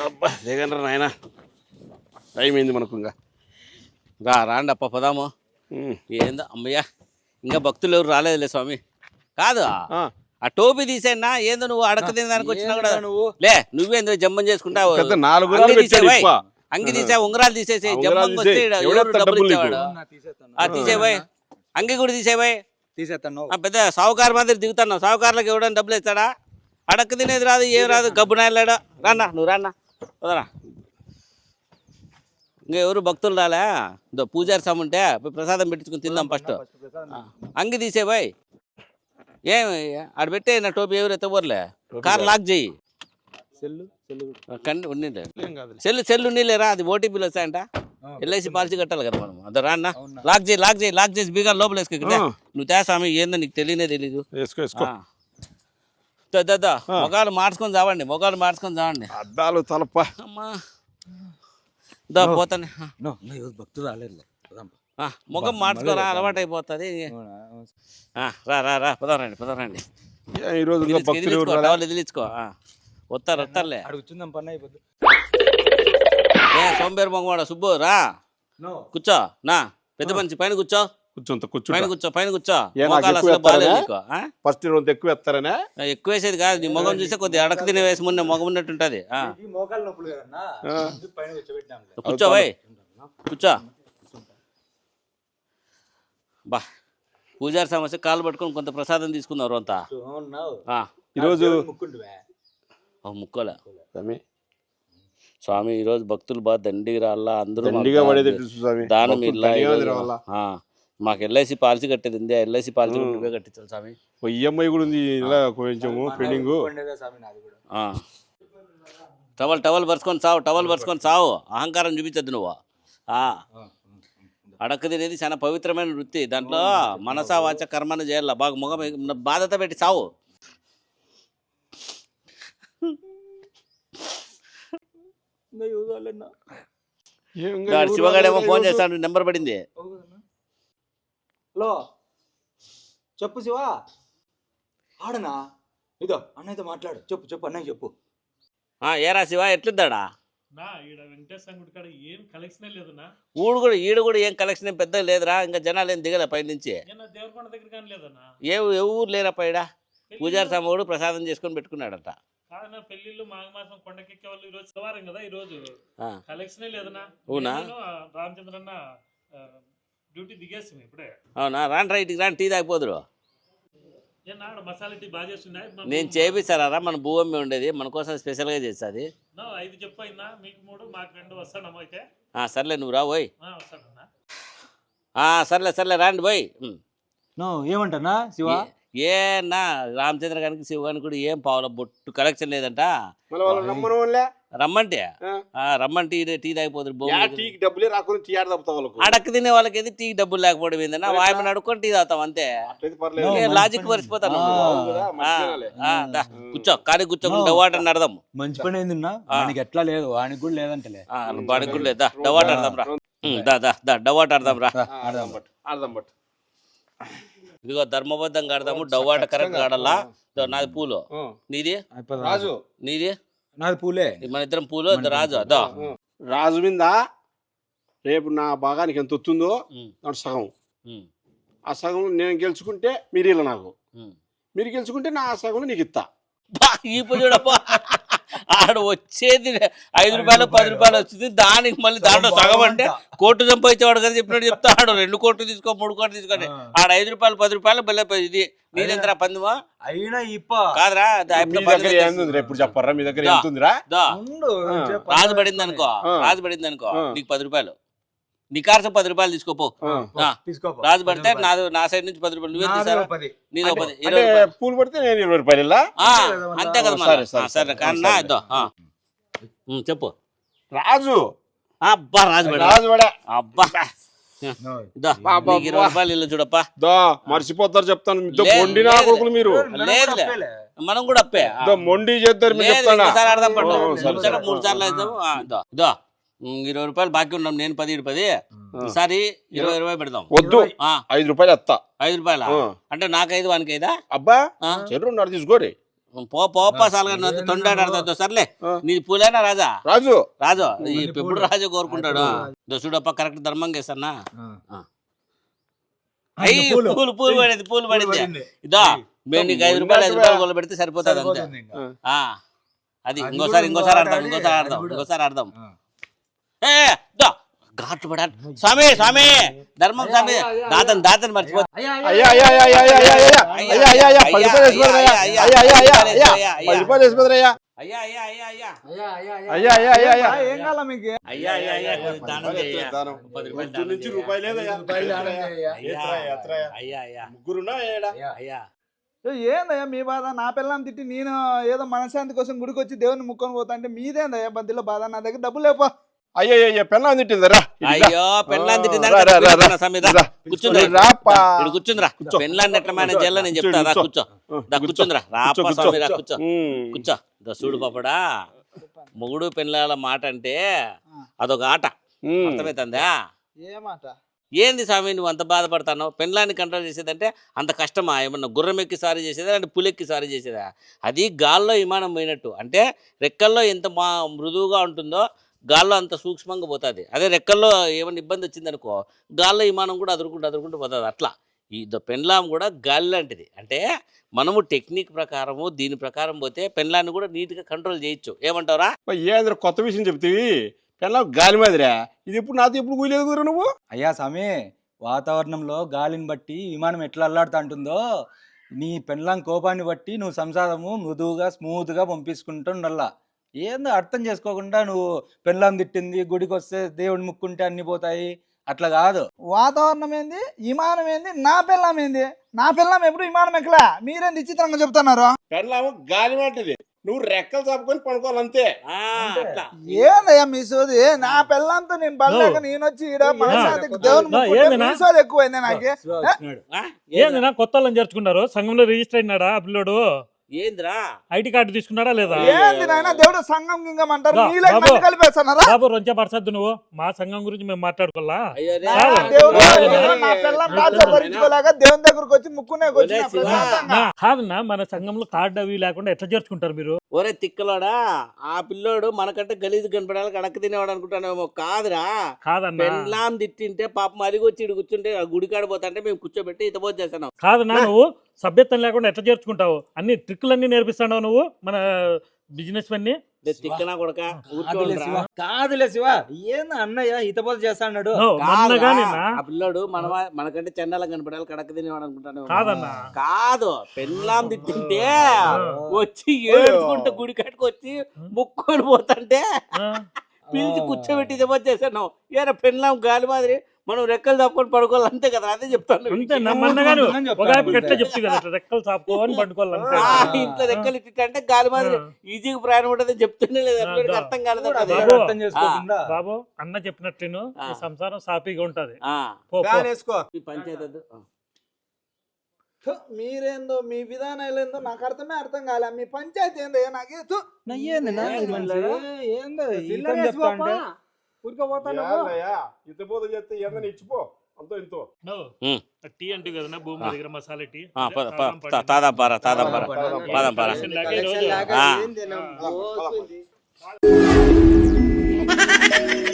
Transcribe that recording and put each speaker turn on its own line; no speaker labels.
అబ్బా దిగండ్రా నాయన. టైం అయింది మనకు ఇంకా.
రా రాండి అప్ప పదాము.
ఉమ్.
ఏందో అమ్మయ్యా ఇంకా భక్తులు ఎవరు రాలేదులే స్వామి. కాదు
ఆ,
ఆ టోపీ తీసేనా? ఏందో నువ్వు అడక తినడానికి వచ్చినా కూడా.
ఏందిరా నువ్వు?
లే నువ్వేందో జమ్మం చేసుకుంటావు.
పెద్ద నాలుగు
అంగి
పెట్టాడు
తీసేవై.
ఇప్ప.
అంగి తీసే ఉంగరాలు తీసేసి
ఆ,
జమ్మం
ఉంగరాలు
వస్తే
తీసేయ్.
ఈడ
ఎవడెత్తాడు
ఎవరు డబ్బులు? ఇచ్చేవాడు. ఆ తీసేవై అంగి కూడా తీసేవై
తీసేస్తాను.
ఆ పెద్ద సావుకారు మాదిరి దిగుతున్నావు. సావుకారులకు ఇవ్వడానికి డబ్బులు ఇస్తాడా? అడక్క తినేది రాదు ఏం రాదు. గబ్బు నాయలాడా రాన్నా నువ్వు రాన్నా వదరా. ఇంకా ఎవరు భక్తులు రాలే? ఇదో పూజారి సమ్ ఉంటే ప్రసాదం పెట్టించుకుని తిందాం ఫస్ట్. అంగి తీసేవాయ్ ఏం ఆడ పెట్టే నా టోపీ ఎవరు ఎత్తబోర్లే? కార్ లాక్ చేయి.
సెల్లు సెల్లు
కండి ఉన్నీలే. సెల్లు సెల్లు ఉన్నీలేరా అది ఓటీపీలు వస్తాయంట. ఎల్ఐసి పాలసీ కట్టాలి కదా మనం అదే రాన్నా. లాక్ చేయి లాక్ చేయి లాక్ చేసి బీగా లోపల వేసుకో. నువ్వు తే స్వామి ఏందో నీకు తెలియనే తెలీదు. దా. మొగాలు మార్చుకొని చావండి మొగాలు మార్చుకొని చావండి.
అద్దాలు తలప.
అమ్మా. దా పోతానే.
భక్తులు రాలేదు
ముఖం మార్చుకోరా అలవాటు అయిపోతుంది రా రా రా పదరండి పదరండి
ఏ, ఈ రోజు ఇంకా భక్తులు ఎవరు రాలే?
టవల్ ఎదిలించుకో ఆ. వస్తారు వస్తారులే.
కూర్చుందాం పని
సోంబేరు మొగవాడ సుబ్బు రా. కూర్చో నా. పెద్ద మనిషి పైన కూర్చో.
కూర్చోంత
పైన కూర్చో పైన కూర్చో మోకాలు అసలు బాగాలేదు? నీకు ఆ?
ఫస్ట్ రోజు ఎక్కువ ఎత్తారనే
ఎక్కువ వేసేది కాదు నీ మొగం చూస్తే కొద్దిగా అడక తినే వేసి మున్న మొగం ఉన్నట్టు ఉంటుంది ఆ.
ఈ మోకాలు నొప్పులు కదన్నా
ఆ.
అందుకు పైన కూర్చోబెట్టినాం
కూర్చో పోయ్ కూర్చో బా పూజారి సమస్య కాలు పట్టుకొని కొంత ప్రసాదం తీసుకున్నారు అంతా ఆ.
ఈరోజు
ముక్కుంటువే
ఓ ముక్కోలే
స్వామి,
స్వామి ఈరోజు భక్తులు బాగా దండిగా రాళ్ళ అందరూ
దండిగా
దానం-
పడేది స్వామి
దానం ఇల్లా ఈరోజు. ఆ. మాకు ఎల్ఐసి పాలసీ కట్టేది ఉంది. ఎల్ఐసి పాలసీ నువ్వే కట్టించాలి స్వామి.
ఈఎంఐ కూడా ఉంది ఇలా పెండింగ్.
టవల్ టవల్ పరుచుకొని సావు టవల్ పరుచుకొని సావు. అహంకారం చూపించద్దు నువ్వు. ఆ. అడక్క తినేది చాలా పవిత్రమైన వృత్తి. దాంట్లో మనసా వాచ కర్మను చేయాల. బాగా ముఖం బాధత పెట్టి సావు.
ఎవరు
శివగాడేమో ఫోన్. చేస్తాడు నెంబర్ పడింది.
హలో చెప్పు శివా. ఆడనా? ఇదో అన్నయ్యతో మాట్లాడు. చెప్పు చెప్పు అన్నయ్య చెప్పు.
ఆ, ఏరా శివ ఎట్లుద్దాడా
నా ఈడ వెంకటేశ్వర గుడి కాడ ఏం కలెక్షనే లేదన్నా
ఊడు కూడా ఈడు కూడా ఏం కలెక్షన్ ఏం పెద్దగా లేదురా ఇంకా జనాలు ఏం దిగలే పై నుంచి
దేవరకొండ దగ్గర కానీ లేదన్నా?
ఏ ఏ ఊరు లేరా పైడ? పూజారి సమవుడు ప్రసాదం చేసుకొని పెట్టుకున్నాడట.
కాదన్నా పెళ్ళిళ్ళు మాఘమాసం కొండకెక్కే వాళ్ళు ఈ రోజు శనివారం కదా ఈ రోజు
ఆ,
కలెక్షనే లేదన్నా?
అవునా?
రామచంద్రన్న డ్యూటీ ఇప్పుడే.
అవునా? రాండి రైట్కి రాండి టీ తాగిపోదురు.
నేను ఆడ మసాలా టీ బాగా చేస్తున్నాయి. మనకు-
నేను చేపిస్తారా మన భూమి ఉండేది. మన కోసం స్పెషల్గా చేస్తుంది.
నా, ఐదు చెప్పు అయినా మీకు మూడు మాకు రెండు వస్తానమ్మా అయితే.
సర్లే నువ్వు రా పోయి సర్లే సర్లే రాండి పోయి.
నో ఏమంటనా శివ?
ఏ- ఏ నా రామచంద్ర గారికి శివ గారికి కూడా ఏం పావుల బొట్టు కలెక్షన్ లేదంట. రమ్మంటే? రమ్మంటే టీ భూమి
టీకి డబ్బులే రాకుండా టీ వాళ్ళకు.
అడక్క తినే వాళ్ళకి ఏది టీ డబ్బులు లేకపోవడం ఏందన్నా? వాయమని అడుక్కొని టీ తాగుతాం అంతే. లాజిక్. మర్చిపోతాను. కూర్చో కానీ కూర్చోకుండా. డవాట్ అని అడదాం
మంచి పని ఏందిన్నా
ఆ.
వానికి ఎట్లా లేదు వానికి కూడా లేదంటలే.
బాడీ కూడా లేదా. డవాట్ ఆడదాం రా దా దా దా డవాట్ ఆడదాం రా.
ఆడదాం.
బట్ ఆడదాం బట్
ఇదిగో ధర్మబద్ధంగా ఆడదాము డవాట కరెక్ట్ ఆడాలా? నాది పూలు. నీది?
రాజు.
నీది?
నాది పూలే.
మన ఇద్దరం పూలు రాజు అదో?
రాజు మీద రేపు నా భాగానికి ఎంత వస్తుందో దాంట్లో సగం. ఆ సగం నేను గెలుచుకుంటే మీరు ఇలా నాకు. మీరు గెలుచుకుంటే నా సగం నీకు ఇస్తా
బా, ఈ చూడప్పా. ఆడ వచ్చేది ఐదు రూపాయలు పది రూపాయలు. వచ్చింది దానికి మళ్ళీ దాంట్లో సగం అంటే కోట్లు సంపాదించేవాడు కదా చెప్పినట్టు చెప్తాడు రెండు కోట్లు తీసుకో మూడు కోట్లు తీసుకోండి. ఆడ ఐదు రూపాయలు పది రూపాయలు బెల్ల ఇది నీదెంతరా పందిమా?
అయినా ఇప్ప.
కాదురా ఇప్పుడు
చెప్పరా? మీ దగ్గర.
రాజు పడింది అనుకో. రాజు పడింది అనుకో. నీకు పది రూపాయలు. నీ కార్సం పది రూపాయలు తీసుకోపో
ఆ.
ఆ.
తీసుకోపో.
రాజు పడితే నాది నా సైడ్ నుంచి పది రూపాయలు నువ్వే తీసారా
పది
ఇరవై
పూలు పడితే నేను ఇరవై రూపాయలు
అంతే కదా
సరే. సరే,
ఆ, సరే
సరే.
కానీ
సరే.
ఇద్దో ఆ. ఉమ్, చెప్పు
రాజు
అబ్బా రాజు
రాజు
అబ్బా
నో.
ఇరవై. రూపాయలు ఇల్లు చూడప్పా
దో మర్చిపోతారు చెప్తాను మొండి నా. కొడుకులు మీరు.
మనం కూడా అప్పే
మొండి సరే.
మూడు సార్లు ఉమ్, ఇరవై రూపాయలు బాకీ ఉన్నాం నేను పది పది. ఈసారి ఇరవై ఇరవై పెడదాం.
వద్దు. ఐదు రూపాయలు ఎత్తా
ఐదు రూపాయల. అంటే నాకు ఐదు వానికి ఐదా?
అబ్బా ఉన్నారు తీసుకోరి
పో పోప్ప సాలుగా సర్లే. నీ పూలేనా రాజా?
రాజు.
రాజు ఈ ఎప్పుడు రాజు కోరుకుంటాడు. దోసుడప్ప కరెక్ట్ ధర్మం చేస్తానా? అయ్యి పూలు. పూలు పడింది పూలు పడింది. ఇదో మేము నీకు ఐదు రూపాయలు ఐదు రూపాయలు గోలు పెడితే సరిపోతుంది అంతే. ఆ, అది ఇంకోసారి ఇంకోసారి ఆడదాం ఇంకోసారి ఆడదాం ఇంకోసారి ఆడదాం. పడాలి స్వామి స్వామి ధర్మం స్వామి మర్చిపో
ఏందయ్యా మీ బాధ నా పిల్లని తిట్టి నేను ఏదో మనశాంతి కోసం గుడికి వచ్చి దేవుని ముక్కొని పోతా అంటే మీదేందయ్యా బంతిలో బాధ నా దగ్గర డబ్బులు లేపో
అయ్యా అయ్యా తిట్టిందిరా
అయ్యో
రా. రా.
కూర్చుందిరా. ఇక్కడ కూర్చుందిరా పెళ్ళాన్ని ఎట్లా మేనేజ్ చేయాలో నేను చెప్తా రా కూర్చో. దా కూర్చుందిరా రాపా
కూర్చో,
స్వామి రా
కూర్చో.
ఇదో చూడు పాపడా మొగుడు పెళ్ళాల మాట అంటే అదొక ఆట. అర్థమవుతుందా
ఏమాట?
ఏంది స్వామి నువ్వు అంత బాధపడతాను పెళ్ళాన్ని కంట్రోల్ చేసేదంటే అంత కష్టమా? ఏమన్నా గుర్రం ఎక్కి సారీ చేసేదా? అంటే పులెక్కి సారీ చేసేదా? అది గాల్లో విమానం పోయినట్టు. అంటే రెక్కల్లో ఎంత మా మృదువుగా ఉంటుందో గాల్లో అంత సూక్ష్మంగా పోతుంది. అదే రెక్కల్లో ఏమైనా ఇబ్బంది వచ్చిందనుకో గాల్లో విమానం కూడా అదురుకుంటూ అదురుకుంటూ పోతుంది. అట్లా. ఈ ద పెన్లాం కూడా గాలి లాంటిది. అంటే మనము టెక్నిక్ ప్రకారము దీని ప్రకారం పోతే పెన్లాన్ని కూడా నీట్గా కంట్రోల్ చేయొచ్చు. ఏమంటావురా?
అబ్బా, ఏందిరా కొత్త విషయం చెప్తివి? పెళ్ళం గాలి మాదిరా. ఇది ఇప్పుడు నాతో ఎప్పుడు కూలేదు గురు నువ్వు?
అయ్యా స్వామి వాతావరణంలో గాలిని బట్టి విమానం ఎట్లా అల్లాడుతా ఉంటుందో నీ పెళ్ళాం కోపాన్ని బట్టి నువ్వు సంసారము మృదువుగా స్మూత్గా పంపించుకుంటూ ఉండాలా ఏందో అర్థం చేసుకోకుండా నువ్వు పెళ్ళాం తిట్టింది గుడికి వస్తే దేవుడి ముక్కుంటే అన్ని పోతాయి. అట్లా కాదు.
వాతావరణం ఏంది? విమానం ఏంది? నా పిల్లం ఏంది? నా పిల్లం ఎప్పుడు విమానం ఎక్కలా? మీరేం విచిత్రంగా చెప్తున్నారు?
పెళ్ళాము గాలి మాటిది నువ్వు రెక్కలు చాపుకొని
అట్లా.
ఏందయ్యా మీ సోది? నా పిల్లంతో నేను బలేక నేను వచ్చి ఈడ మనశ్శాంతికి దేవుని
నా,
ముక్కుంటే
ఏంది నా?
మీ సోది ఎక్కువైంది నాకు?
ఆ?
ఏంది నా కొత్త వాళ్ళని చేర్చుకున్నారు? సంఘంలో రిజిస్టర్ అయినాడా ఆ పిల్లోడు
ఏందిరా
ఐడి కార్డు తీసుకున్నాడా లేదా
ఏంది నాయన దేవుడు సంఘం గింగం అంటారు
బాబు.
నన్ను కలిపేస్తున్నారా
బాబు రొంచ నువ్వు మా సంఘం గురించి మేము మాట్లాడుకోవాలా
అయ్యో రే.
నా
కాదు.
దేవుడు
కాదు.
ఏదో నా పిల్లం టార్చర్ భరించుకోలేక దేవుని దగ్గరకు వచ్చి ముక్కునే వచ్చిన
ఒరే శివ.
ప్రశాంతంగా.
నా కాదన్నా మన సంఘంలో కార్డు అవి లేకుండా ఎట్లా చేర్చుకుంటారు మీరు
ఒరే తిక్కలోడా ఆ పిల్లోడు మనకంటే గలీజు కనపడాలి అడక్క తినేవాడు అనుకుంటానేమో కాదురా
కాదన్నా
పెళ్ళాం తిట్టింటే పాపం అలిగొచ్చి ఇడు కూర్చుంటే ఆ గుడి కాడ పోతుంటే మేము కూర్చోబెట్టి ఇతబోతు చేస్తాను
కాదన్నా నువ్వు సభ్యత్వం లేకుండా ఎట్లా చేర్చుకుంటావు? అన్ని ట్రిక్కులన్నీ నేర్పిస్తావు నువ్వు మన బిజినెస్
తిక్కనా కొడక?
కాదులే శివ. కాదులే శివ. ఏంది అన్నయ్య హితబోధ చేస్తా అన్నాడు
నో, మొన్నగా నిన్న
ఆ పిల్లోడు మన మనకంటే చండాలం కనపడాలి కడక తినేవాడు అనుకుంటాను
కాదన్నా.
కాదు పెళ్ళాం తిట్టింటే వచ్చి ఏడుచుకుంటూ గుడి కాడికి వచ్చి ముక్కొని పోతుంటే పిలిచి కూర్చోబెట్టి ఇతబోతు చేశాను. ఏరా పెళ్ళాం గాలి మాదిరి మనం రెక్కలు తప్పుకొని పడుకోవాలి అంతే కదా అదే చెప్తాను.
ఎట్లా చెప్తుంది రెక్కలు తప్పుకొని
పడుకోవాలి ఇంట్లో రెక్కలు ఇట్టి అంటే గాలి మాదిరి ఈజీగా ప్రయాణం ఉంటుంది చెప్తుండే లేదు అర్థం కాలేదు
అర్థం
బాబు అన్న చెప్పినట్టు సంసారం సాఫీగా ఉంటది.
పంచాయతీ
మీరేందో మీ విధానాలు ఏందో నాకు అర్థమే అర్థం కాలే. మీ పంచాయతీ ఏందో నాకు
ఏందో
ఊరికే పోతాను
ఇంత బోధ చేస్తే ఏదైనా ఇచ్చిపో. అంతో ఇంతో.
టీ అంటూ కదా భూమి దగ్గర మసాలా టీ?
తాదాం పారా తాదాం పారా